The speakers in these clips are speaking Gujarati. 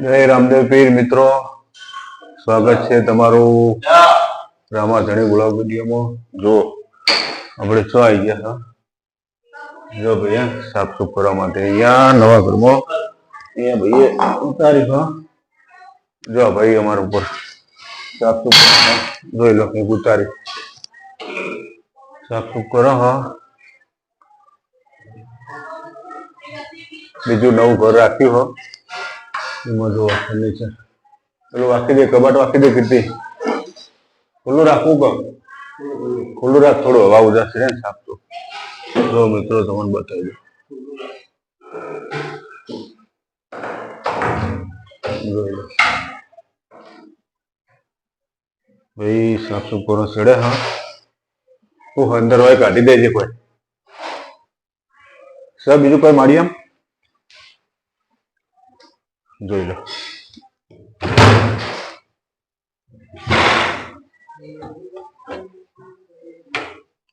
જય રામદેવ પીર મિત્રો. સ્વાગત છે તમારું રામા ગુલાબ વિડીયોમાં. જો આપણે છ આવી ગયા છો જો ભાઈ સાફ સુફ કરવા માટે. અહીંયા નવા ઘરમાં. અહીંયા ભાઈએ ઉતારી હા. જો ભાઈ, અમારા ઉપર સાફ સુફ જોઈ લો એક ઉતારી. સાફ સુફ કરો હા. બીજું નવું ઘર રાખ્યું, હો. પેલું વાકી દે, કબાટ વાંકી દે કીધી ખુલ્લું રાખવું કમ ખુલ્લું રાખ, થોડું હવા ઉદાસ છે ને જો મિત્રો, તમને બતાવી ભાઈ સાફ કરો ચડે, હા. હું અંદર હોય, કાઢી દેજે કોઈ. સર, બીજું કોઈ માડી આમ જોઈ લો.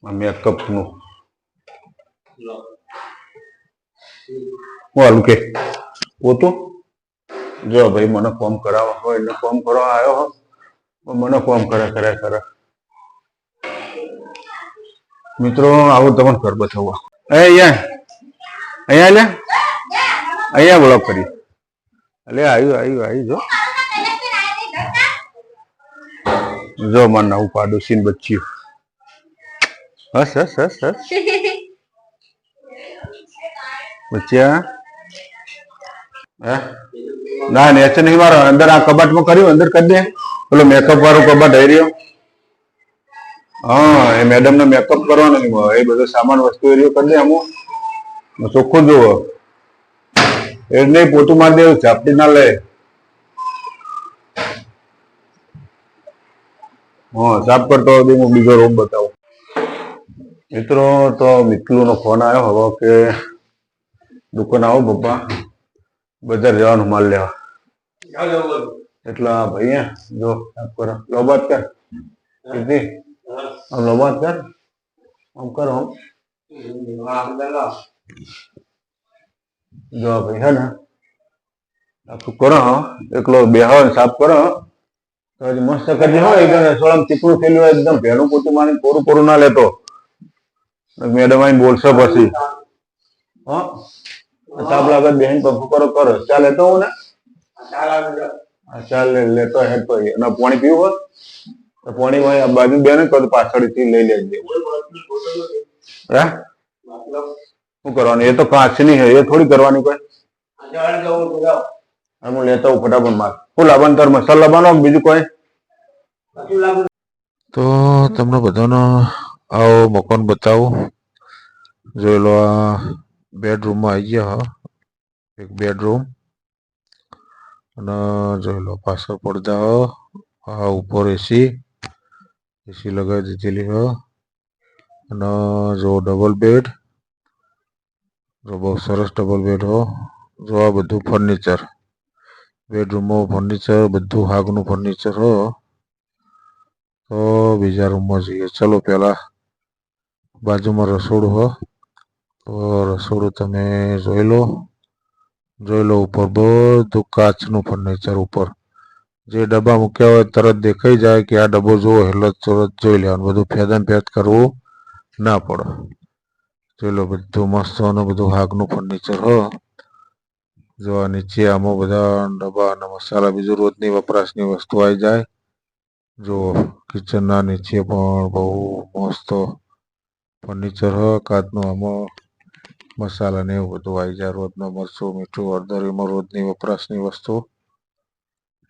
મેકઅપનું હું હાલું કે, પોતું? જો ભાઈ, મને ફોર્મ કરાવવા હોય એટલે ફોર્મ કરવા આવ્યો હો. મને ફોર્મ કરે કરે કરે. મિત્રો, આવું તમને ઘર બતાવવા અહીંયા. અહીંયા લે. અહીંયા બ્લોક કરી અલે આવ્યું આવ્યું આવ્યું જો. જો, માર હું પાડોશી બચ્યું હસ હસ હસ હસ. હે? ના નેચર નહીં મારો અંદર આ કબાટમાં કર્યું, અંદર કરી દે. પેલો મેકઅપ વાળો કબાટ આવી રહ્યો. હા, એ મેડમ ને મેકઅપ કરવાનો એ બધો સામાન વસ્તુ એ રહ્યો, કરી દે અમુક ચોખ્ખું જુઓ. ઝાપટી ના લે. હા સાફ કરતો હતી હું બીજો રૂમ બતાવું. મિત્રો, તો મિત્રો નો ફોન આવ્યો, હવે કે દુકાન આવો પપ્પા. બજાર જવાનું માલ લેવા. એટલા ભાઈ જો સાફ કરો. લોબાત કર. કીધી? આમ લોબાત કર. આમ કરો, આમ. જો ભાઈ, હે ને? આખું કરો એકલો બેહો સાફ કરો તો હજી મસ્ત કરજે હોય એકદમ રસોડામાં ચીકણું થયેલું હોય એકદમ ભેણું પોતું માની કોરું કોરું ના લેતો. મેડમ આવીને બોલશો પછી. હા? સાફ લાગે બેન પપ્પુ કરો કરો. ચાલ લેતો હું ને? ચાલ લેતો હે તો અને પાણી પીવું હોત? તો પાણી હોય આ બાજુ બેને કહો પાછળથી લઈ લેજે. હે? શું કરવાનું? એ તો કાચની હે, એ થોડી કરવાની કોઈ. હું લેતા હું ફટાફટ માર. શું લાવવાનું મસાલા લાવવાનો બીજું કોઈ? તો તમને બધાનો આવો મકાન બતાવું. જોઈ લો આ બેડરૂમમાં આવી ગયા એક બેડરૂમ. અને જોઈ લો પાછળ પડદા હો. આ ઉપર એસી એસી લગાવી દીધેલી હો. અને જો ડબલ બેડ જો બહુ સરસ ડબલ બેડ હો. જો આ બધું ફર્નિચર બેડરૂમમાં ફર્નિચર બધું હાગનું ફર્નિચર હો. તો બીજા રૂમમાં જઈએ. ચલો પહેલાં બાજુમાં રસોડું હો. તો રસોડું તમે જોઈ લો. જોઈ લો ઉપર બધું કાચનું ફર્નિચર ઉપર. જે ડબ્બા મૂક્યા હોય તરત દેખાઈ જાય કે આ ડબ્બો જોવો એટલે તરત જોઈ લેવાનું. બધું ફેદન ફેદ કરવું ના પડે. જોઈ લો બધું મસ્ત અને બધું હાગનું ફર્નિચર હો. જો નીચે આમાં બધા ડબ્બા અને મસાલા બીજું રોજની વપરાશની વસ્તુ આવી જાય. જો કિચનના નીચે પણ બહુ મસ્ત ફર્નિચર હ. કાચનું આમાં મસાલા ને એવું બધું આવી જાય રોજનો, મરચું, મીઠું હળદર એમાં રોજની વપરાશની વસ્તુ.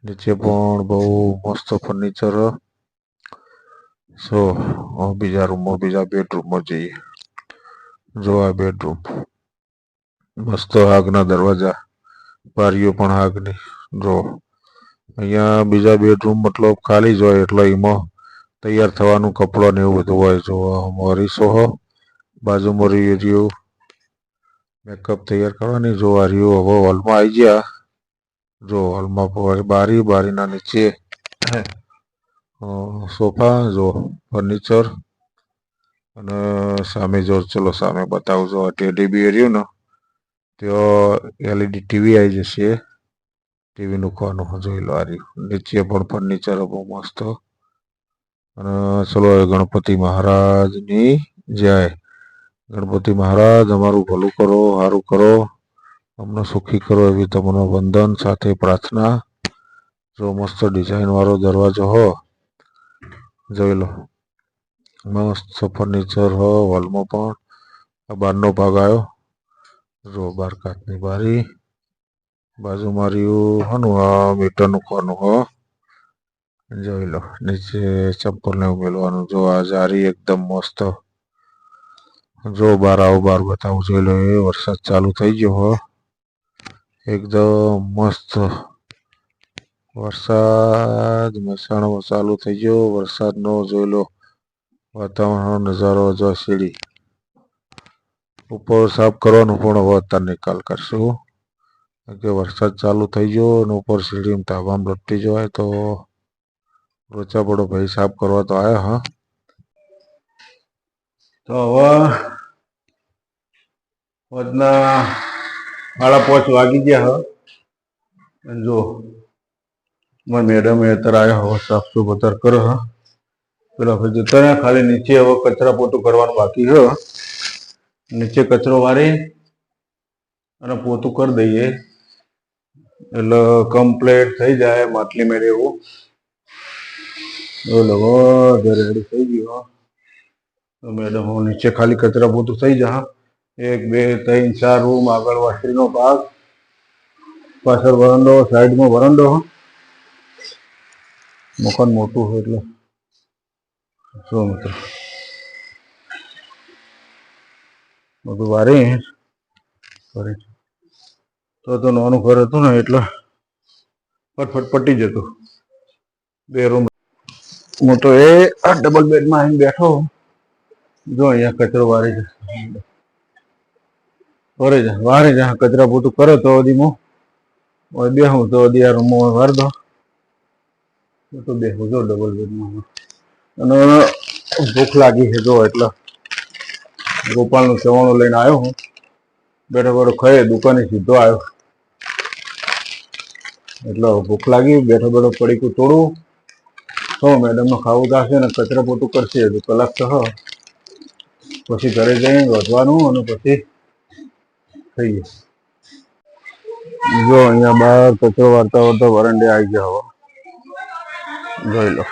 નીચે પણ બહુ મસ્ત ફર્નિચર હ. સો બીજા રૂમમાં બીજા બેડરૂમમાં જઈએ. જો આ બેડરૂમ મસ્ત આગના દરવાજા બારીઓ પણ આગની. જો અહીંયા બીજા બેડરૂમ મતલબ ખાલી જ હોય એટલે એમાં તૈયાર થવાનું કપડો ને એવું બધું હોય. જો અરીસો હો બાજુમાં રહ્યું મેકઅપ તૈયાર કરવાની. જો આ હવે હોલમાં આવી ગયા. જો હોલમાં બારી બારીના નીચે. સોફા જો ફર્નિચર અને સામે જો ચલો સામે બતાવું જો આ ટેડી બી રહ્યું ને ત્યાં એલઈડી ટીવી આવી જશે. ટીવી મૂકવાનું જોઈ લો આ નીચે પણ ફર્નિચર બહુ મસ્ત. અને ચલો ગણપતિ મહારાજની જય. ગણપતિ મહારાજ, અમારું ભલું કરો સારું કરો. અમને સુખી કરો એવી તમને વંદન સાથે પ્રાર્થના. જો મસ્ત ડિઝાઇન વાળો દરવાજો હો. જોઈ લો. મસ્ત ફર્નિચર હો હોલમાં પણ. આ બહારનો ભાગ આવ્યો જો બાર કાચની બારી. બાજુમાં રહ્યું હનું, આ મીટરનું ખોનું હો. જોઈ લો, નીચે ચપ્પલને ઉમેરવાનું. જો આ જારી એકદમ મસ્ત. જો બાર આવો, બાર બતાવું, જોઈ લો, એ વરસાદ ચાલુ થઈ ગયો હો. એકદમ મસ્ત. વરસાદ મહેસાણામાં ચાલુ થઈ ગયો. વરસાદનો, જોઈ લો વાતાવરણનો નજારો જો સીડી. ઉપર સાફ કરવાનું પણ હવે નિકાલ કરશું. કે વરસાદ ચાલુ થઈ ગયો અને ઉપર સીડીમાં તાબામાં લપટી જવાય તો રોચા પડો ભાઈ, સાફ કરવા તો આવ્યા હા. તો હવે વધના સાડા પાંચ વાગી ગયા, હા. અને મારા મેડમ અત્યારે આવ્યા હવે સાફ સુફ અત્યારે કરો, હ. પેલા ભાઈ જતા રહ્યા ખાલી નીચે હવે કચરા પોતું કરવાનું બાકી છે નીચે કચરો વાળી અને પોતું કરી દઈએ. એટલે કમ્પ્લેટ થઈ જાય માટલી મેળે એવું. બોલો ઘરે રેડી થઈ ગયું મેડમ, હું નીચે ખાલી કચરા પોતું થઈ જા. એક, બે, ત્રણ, ચાર રૂમ આગળ વાસરીનો ભાગ. પાછળ વરંડો સાઈડમાં વરંડો. મકાન મોટું હોય એટલે. મિત્રો બધું વારી ફરી તો તો નાનું ઘર હતું ને એટલે ફટફટ પટી જતું બે રૂમ હું તો એ આ ડબલ બેડમાં આવીને બેઠો જો અહીંયા કચરો વારે છે વરે જા વારે જા કચરા પૂરતું કરે તો હજી હું બે બેહું તો હજી આ રૂમમાં વાર દો હું તો બેહું જો ડબલ બેડમાં અને ભૂખ લાગી છે, જો એટલે ગોપાલનું સવાણું લઈને આવ્યો હું. બેઠો બેઠો ખાઈ દુકાને સીધો આવ્યો. એટલે ભૂખ લાગી, બેઠો બેઠો પડીકું તોડું. તો મેડમનો ખાવું થશે અને કચરા પોતું કરશે, હજુ કલાક તો પછી ઘરે જઈને વધવાનું અને પછી ખાઈએ. જો, અહીંયા બહાર કચરો વાર્તા વારતા વરંડે આવી ગયા હવે જોઈ લો.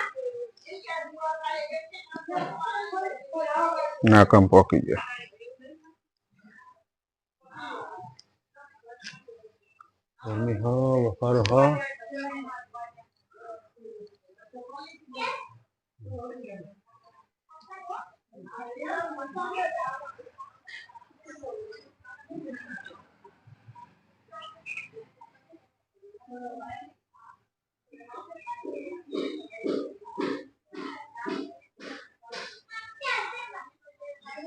na kampok iya. Kami ha, wafar ha.